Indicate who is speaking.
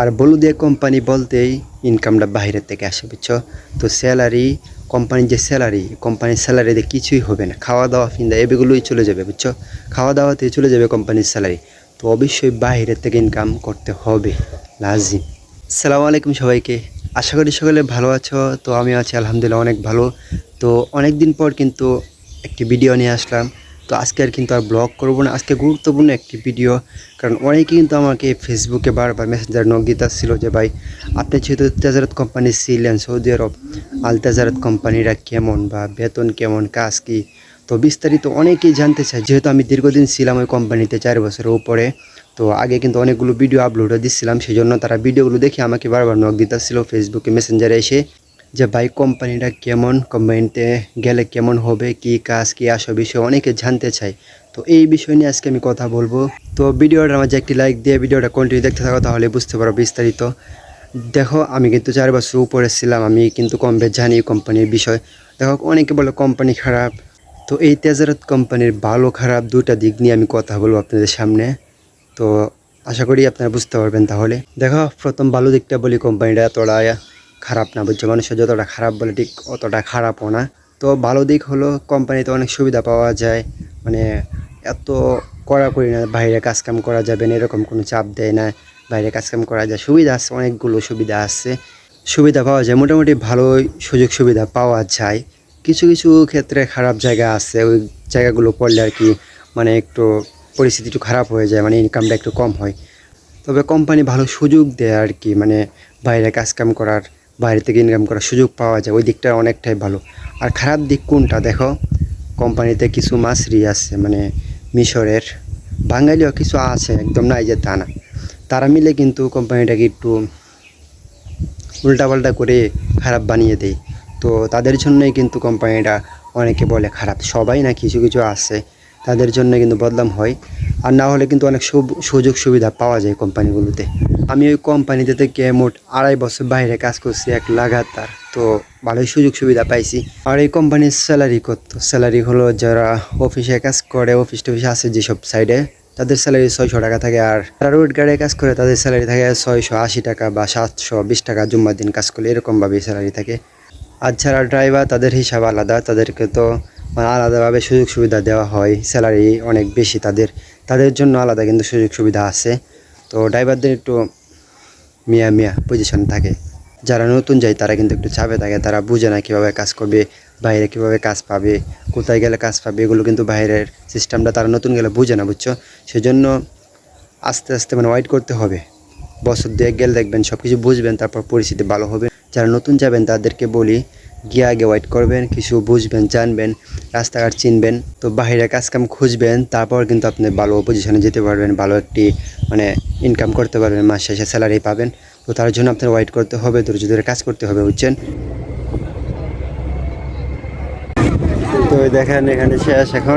Speaker 1: আর বলুদিয়া company বলতেই ইনকামটা বাইরের থেকে আসে, বুঝছ? তো স্যালারি কোম্পানির যে স্যালারি কোম্পানির স্যালারিতে কিছুই হবে না। খাওয়া দাওয়া ফিন্দা, এগুলোই চলে যাবে, বুঝছ? খাওয়া দাওয়াতে চলে যাবে কোম্পানির স্যালারি তো অবশ্যই বাইরের থেকে ইনকাম করতে হবে। লাজিম। সালামু আলাইকুম সবাইকে। আশা করি সকলে ভালো আছো। তো আমি আছি, আলহামদুলিল্লাহ, অনেক ভালো। তো অনেক দিন পর কিন্তু একটি ভিডিও নিয়ে আসলাম। তো আজকে আর কিন্তু আর ব্লগ করব না। আজকে গুরুত্বপূর্ণ একটি ভিডিও কারণ অনেকেই কিন্তু আমাকে ফেসবুকে বারবার মেসেঞ্জার নক দিতে ছিল যে, ভাই, আপনি যেহেতু তেজারত কোম্পানি ছিলেন সৌদি আরব, আল তেজারত কোম্পানিরা কেমন বা বেতন কেমন, কাজ কি? তো বিস্তারিত অনেকেই জানতে চায়। যেহেতু আমি দীর্ঘদিন ছিলাম ওই কোম্পানিতে চার বছরের উপরে, তো আগে কিন্তু অনেকগুলো ভিডিও আপলোডও দিচ্ছিলাম সেই জন্য তারা ভিডিওগুলো দেখে আমাকে বারবার নক দিতেছিল ফেসবুকে মেসেঞ্জারে এসে যে বাইক কোম্পানিটা কেমন, কোম্পানিতে গেলে কেমন হবে, কি কাজ, কি আসো বিষয়ে অনেকে জানতে চায়। তো এই বিষয় নিয়ে আজকে আমি কথা বলব। তো ভিডিওটা মাঝে একটি লাইক দিয়ে ভিডিওটা কন্টিনিউ দেখতে থাকো, তাহলে বুঝতে পারো বিস্তারিত। দেখো, আমি কিন্তু চার বছর উপরে ছিলাম, আমি কিন্তু কম বেশ জানি কোম্পানির বিষয়। দেখো, অনেকে বলে কোম্পানি খারাপ। তো এই তেজারত কোম্পানির ভালো, খারাপ দুটা দিক নিয়ে আমি কথা বলব আপনাদের সামনে। তো আশা করি আপনারা বুঝতে পারবেন তাহলে। দেখো, প্রথম ভালো দিকটা বলি কোম্পানিটা এতটা খারাপ না বুঝছ? মানুষের যতটা খারাপ বলে ঠিক অতটা খারাপও না। তো ভালো দিক হলো কোম্পানিতে অনেক সুবিধা পাওয়া যায়। মানে এত কড়াকড়ি না বাইরে কাজকাম করা যাবে না, এরকম কোনো চাপ দেয় না। বাইরে কাজকাম করা যায়, সুবিধা আছে, অনেকগুলো সুবিধা আছে। সুবিধা পাওয়া যায়, মোটামুটি ভালোই সুযোগ সুবিধা পাওয়া যায়। কিছু কিছু ক্ষেত্রে খারাপ জায়গা আছে, ওই জায়গাগুলো পড়লে আর কি মানে একটু পরিস্থিতি একটু খারাপ হয়ে যায় মানে ইনকামটা একটু কম হয়। তবে কোম্পানি ভালো সুযোগ দেয় আর কি মানে বাইরে কাজকাম করার বাইরে থেকে ইনকাম করার সুযোগ পাওয়া যায়, ওই দিকটা অনেকটাই ভালো। আর খারাপ দিক কোনটা? দেখো, কোম্পানিতে কিছু মাছরি আছে মানে মিশরের, বাঙালিও কিছু আছে, একদম নাই যে তা না। তারা মিলে কিন্তু কোম্পানিটাকে একটু উল্টাপাল্টা করে খারাপ বানিয়ে দেয়। তো তাদের জন্যই কিন্তু কোম্পানিটা অনেকে বলে খারাপ। সবাই না কিছু কিছু আছে, তাদের জন্য কিন্তু বদনাম হয়। আর না হলে কিন্তু অনেক সুযোগ সুবিধা পাওয়া যায় কোম্পানিগুলোতে। আমি ওই কোম্পানিতে থেকে মোট আড়াই বছর বাইরে কাজ করছি, এক লাগাতার। তো ভালোই সুযোগ সুবিধা পাইছি। আর এই কোম্পানির স্যালারি কত? স্যালারি হলো যারা অফিসে কাজ করে অফিস টফিস আছে যেসব সাইডে তাদের স্যালারি ছয়শো টাকা থাকে। আর যারা রোড গাড়ি কাজ করে, তাদের স্যালারি থাকে ছয়শো আশি টাকা বা সাতশো বিশ টাকা জুম্মার দিন কাজ করলে এরকমভাবেই স্যালারি থাকে। আর যারা ড্রাইভার তাদের হিসাব আলাদা। তাদেরকে তো মানে আলাদাভাবে সুযোগ সুবিধা দেওয়া হয়। স্যালারি অনেক বেশি তাদের। তাদের জন্য আলাদা কিন্তু সুযোগ সুবিধা আছে। তো ড্রাইভারদের একটু মিয়া মিয়া পজিশন থাকে। যারা নতুন যায়, তারা কিন্তু একটু চাপে থাকে। তারা বুঝে না কীভাবে কাজ করবে, বাইরে কীভাবে কাজ পাবে, কোথায় গেলে কাজ পাবে, এগুলো কিন্তু বাইরের সিস্টেমটা তারা নতুন গেলে বুঝে না, বুঝছ? সেজন্য আস্তে আস্তে মানে ওয়েট করতে হবে। বছর দুয়েক গেলে দেখবেন সব কিছু বুঝবেন, তারপর পরিস্থিতি ভালো হবে। যারা নতুন যাবেন, তাদেরকে বলি, গিয়ে আগে ওয়েট করবেন, কিছু বুঝবেন, জানবেন, রাস্তাঘাট চিনবেন। তো বাইরে কাজকাম খুঁজবেন, তারপর কিন্তু আপনি ভালো পজিশনে যেতে পারবেন। ভালো একটি মানে ইনকাম করতে পারবেন, মাস শেষে স্যালারি পাবেন। তো তার জন্য আপনার ওয়েট করতে হবে, ধৈর্য ধরে কাজ করতে হবে, বুঝছেন? তো দেখেন, এখানে শেষ এখন।